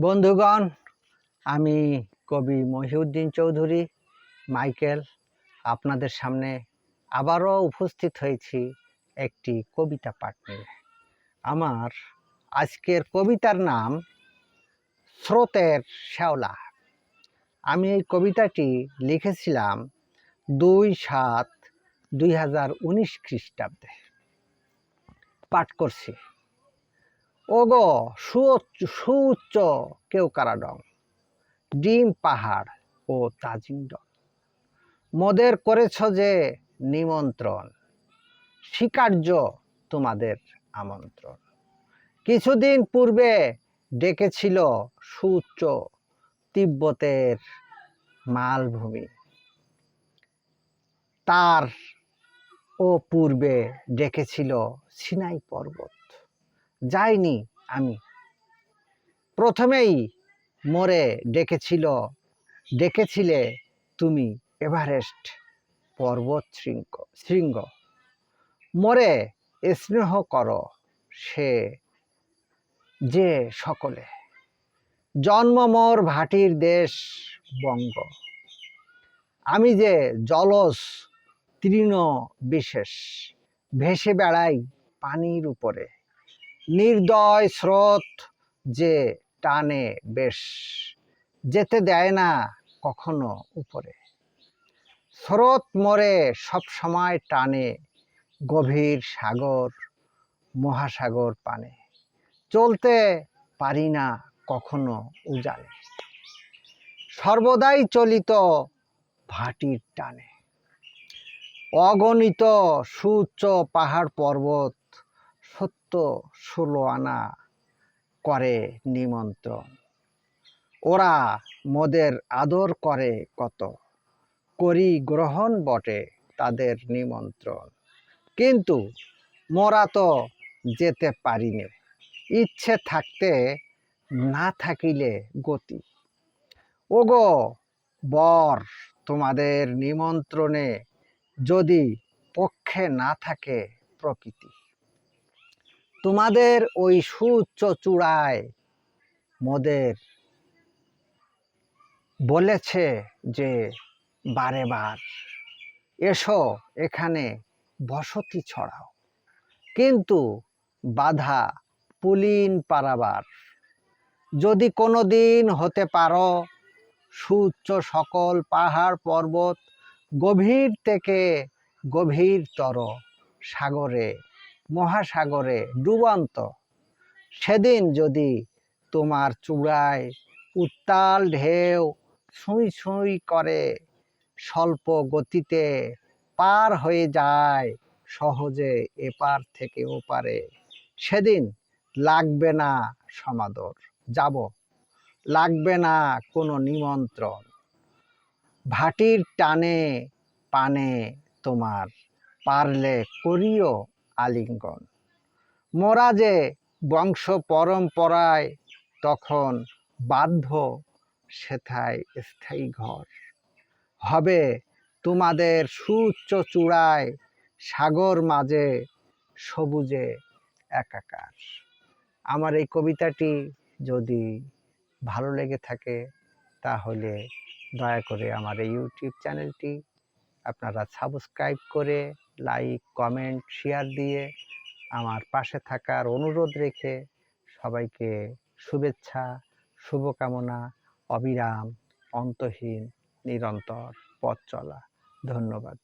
বন্ধুগণ, আমি কবি মহিউদ্দিন চৌধুরী, মাইকেল, আপনাদের সামনে আবারও উপস্থিত হয়েছি একটি কবিতা পাঠ নিয়ে। আমার আজকের কবিতার নাম স্রোতের শ্যাওলা। আমি এই কবিতাটি লিখেছিলাম দুই সাত দুই হাজার উনিশ খ্রিস্টাব্দে। পাঠ করছি। সুউচ্চ সুউচ্চ কেউ কারাডং। ডিম পাহাড় ও তাজিংডং মোদের করেছ যে নিমন্ত্রণ স্বীকার্য তোমাদের আমন্ত্রণ। কিছুদিন পূর্বে ডেকেছিল সুউচ্চ তিব্বতের মালভূমি। তার ও পূর্বে ডেকেছিল সিনাই পর্বত। যাইনি আমি। প্রথমেই মোরে ডেকেছিল, ডেকেছিলে তুমি এভারেস্ট পর্বত শৃঙ্গ শৃঙ্গ। মোরে স্নেহ কর সে যে সকলে। জন্ম মোর ভাটির দেশ বঙ্গ। আমি যে জলস তৃণ বিশেষ, ভেসে বেড়াই পানির উপরে। নির্দয় স্রোত যে টানে বেশ, যেতে দেয় না কখনো উপরে। স্রোত মরে সব সময় টানে গভীর সাগর, মহাসাগর পানে। চলতে পারি না কখনো উজালে। সর্বদাই চলিত ভাটির টানে। অগণিত সুউচ্চ পাহাড় পর্বত সত্য ষোলো আনা করে নিমন্ত্রণ। ওরা মোদের আদর করে কত? করি গ্রহণ বটে তাদের নিমন্ত্রণ। কিন্তু মোরা তো যেতে পারিনে। ইচ্ছে থাকতে না থাকিলে গতি। ওগো বর, তোমাদের নিমন্ত্রণে যদি পক্ষে না থাকে প্রকৃতি। তোমাদের ওই সুউচ্চ চূড়ায় মোদের বলেছে যে, বারে বার, এসো এখানে বসতি ছড়াও। কিন্তু বাধা পুলিন পারাবার। যদি কোনো দিন হতে পারো, সুউচ্চ সকল পাহাড় পর্বত গভীর থেকে গভীরতর সাগরে মহাসাগরে ডুবন্ত। সেদিন যদি তোমার চূড়ায় উত্তাল ঢেউ ছুঁই ছুঁই করে, স্বল্প গতিতে পার হয়ে যায় সহজে এপার থেকে ওপারে, সেদিন লাগবে না সমাদর। যাব। লাগবে না কোনো নিমন্ত্রণ। ভাটির টানে পানে তোমার পারলে করিও আলিঙ্গন। মোরা যে বংশ পরম্পরায় তখন বাধ্য, সেথায় স্থায়ী ঘর। হবে তোমাদের সুউচ্চ চূড়ায় সাগর মাঝে সবুজে একাকার। আমার এই কবিতাটি যদি ভালো লেগে থাকে, তাহলে দয়া করে আমার এই ইউটিউব চ্যানেলটি আপনারা সাবস্ক্রাইব করে লাইক কমেন্ট শেয়ার দিয়ে আমার পাশে থাকার অনুরোধ রেখে সবাইকে শুভেচ্ছা, শুভকামনা, অবিরাম, অন্তহীন, নিরন্তর পথ চলা। ধন্যবাদ।